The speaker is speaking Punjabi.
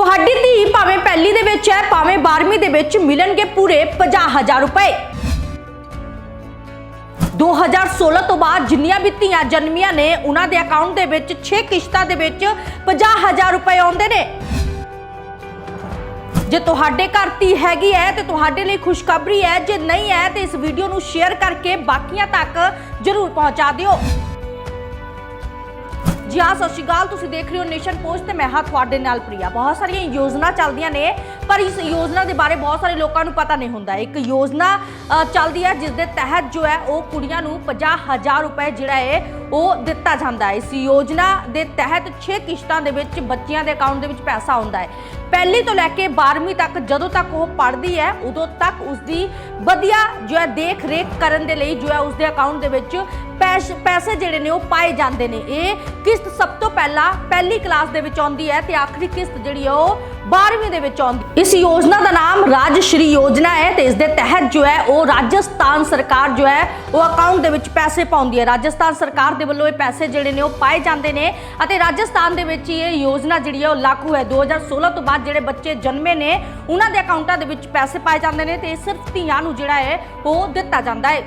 ਤੁਹਾਡੀ ਧੀ ਭਾਵੇਂ ਪਹਿਲੀ ਦੇ ਵਿੱਚ ਹੈ, ਭਾਵੇਂ 12ਵੀਂ ਦੇ ਵਿੱਚ ਮਿਲਣਗੇ ਪੂਰੇ 50000 ਰੁਪਏ। 2016 ਤੋਂ ਬਾਅਦ ਜਿੰਨੀਆਂ ਵੀ ਧੀਆਂ ਜਨਮੀਆਂ ਨੇ, ਉਹਨਾਂ ਦੇ ਅਕਾਊਂਟ ਦੇ ਵਿੱਚ 6 ਕਿਸ਼ਤਾਂ ਦੇ ਵਿੱਚ 50000 ਰੁਪਏ ਆਉਂਦੇ ਨੇ। ਜੇ ਤੁਹਾਡੇ ਘਰ ਧੀ ਹੈਗੀ ਹੈ, ਤੇ ਤੁਹਾਡੇ ਲਈ ਖੁਸ਼ਖਬਰੀ ਹੈ, ਜੇ ਨਹੀਂ ਹੈ, ਤੇ ਇਸ ਵੀਡੀਓ ਨੂੰ ਸ਼ੇਅਰ ਕਰਕੇ ਬਾਕੀਆਂ ਤੱਕ ਜਰੂਰ ਪਹੁੰਚਾ ਦਿਓ। ਜੀ ਹਾਂ, ਸਤਿ ਸ਼੍ਰੀ ਅਕਾਲ। ਤੁਸੀਂ ਦੇਖ ਰਹੇ ਹੋ ਨੇਸ਼ਨ ਪੋਸਟ ਤੇ ਮੈਂ ਹਾਂ ਤੁਹਾਡੇ ਨਾਲ ਪ੍ਰਿਆ। ਬਹੁਤ ਸਾਰੀਆਂ ਯੋਜਨਾ ਚੱਲਦੀਆਂ ਨੇ, ਪਰ ਇਸ ਯੋਜਨਾ ਦੇ ਬਾਰੇ ਬਹੁਤ ਸਾਰੇ ਲੋਕਾਂ ਨੂੰ ਪਤਾ ਨਹੀਂ ਹੁੰਦਾ। ਇੱਕ ਯੋਜਨਾ ਚੱਲਦੀ ਹੈ ਜਿਸ ਦੇ ਤਹਿਤ ਜੋ ਹੈ, ਉਹ ਕੁੜੀਆਂ ਨੂੰ 50000 ਰੁਪਏ ਜਿਹੜਾ ਹੈ, ਉਹ ਦਿੱਤਾ ਜਾਂਦਾ ਹੈ। ਇਸ ਯੋਜਨਾ ਦੇ ਤਹਿਤ 6 ਕਿਸ਼ਤਾਂ ਦੇ ਵਿੱਚ ਬੱਚਿਆਂ ਦੇ ਅਕਾਊਂਟ ਦੇ ਵਿੱਚ ਪੈਸਾ ਆਉਂਦਾ ਹੈ। ਪਹਿਲੀ ਤੋਂ ਲੈ ਕੇ 12ਵੀਂ ਤੱਕ ਜਦੋਂ ਤੱਕ ਉਹ ਪੜ੍ਹਦੀ ਹੈ, ਉਦੋਂ ਤੱਕ ਉਸ ਦੀ ਵਧੀਆ ਜੋ ਹੈ ਦੇਖ ਰੇਖ ਕਰਨ ਦੇ ਲਈ ਜੋ ਹੈ ਉਸ ਦੇ ਅਕਾਊਂਟ ਦੇ ਵਿੱਚ ਪੈਸ- ਪੈਸੇ ਜਿਹੜੇ ਨੇ, ਉਹ ਪਾਏ ਜਾਂਦੇ ਨੇ। ਇਹ ਕਿਸ਼ਤ ਸਭ ਤੋਂ ਪਹਿਲਾਂ ਪਹਿਲੀ ਕਲਾਸ ਦੇ ਵਿੱਚ ਆਉਂਦੀ ਹੈ ਤੇ ਆਖਰੀ ਕਿਸ਼ਤ ਜਿਹੜੀ ਹੈ, ਉਹ 12ਵੀਂ ਦੇ ਵਿੱਚ ਆਉਂਦੀ। ਇਸ ਯੋਜਨਾ ਦਾ ਨਾਮ ਰਾਜ ਸ਼੍ਰੀ ਯੋਜਨਾ ਹੈ ਤੇ ਇਸ ਦੇ ਤਹਿਤ ਜੋ ਹੈ ਉਹ ਰਾਜਸਥਾਨ ਸਰਕਾਰ ਜੋ ਹੈ ਉਹ ਅਕਾਊਂਟ ਦੇ ਵਿੱਚ ਪੈਸੇ ਪਾਉਂਦੀ ਹੈ। ਰਾਜਸਥਾਨ ਸਰਕਾਰ ਦੇ ਵੱਲੋਂ ਇਹ ਪੈਸੇ ਜਿਹੜੇ ਨੇ ਉਹ ਪਾਏ ਜਾਂਦੇ ਨੇ ਅਤੇ ਰਾਜਸਥਾਨ ਦੇ ਵਿੱਚ ਹੀ ਇਹ ਯੋਜਨਾ ਜਿਹੜੀ ਹੈ ਉਹ ਲਾਗੂ ਹੈ। 2016 ਤੋਂ ਬਾਅਦ ਜਿਹੜੇ ਬੱਚੇ ਜਨਮੇ ਨੇ, ਉਹਨਾਂ ਦੇ ਅਕਾਊਂਟਾਂ ਦੇ ਵਿੱਚ ਪੈਸੇ ਪਾਏ ਜਾਂਦੇ ਨੇ ਤੇ ਸਿਰਫ ਧੀਆਂ ਨੂੰ ਜਿਹੜਾ ਹੈ ਉਹ ਦਿੱਤਾ ਜਾਂਦਾ ਹੈ।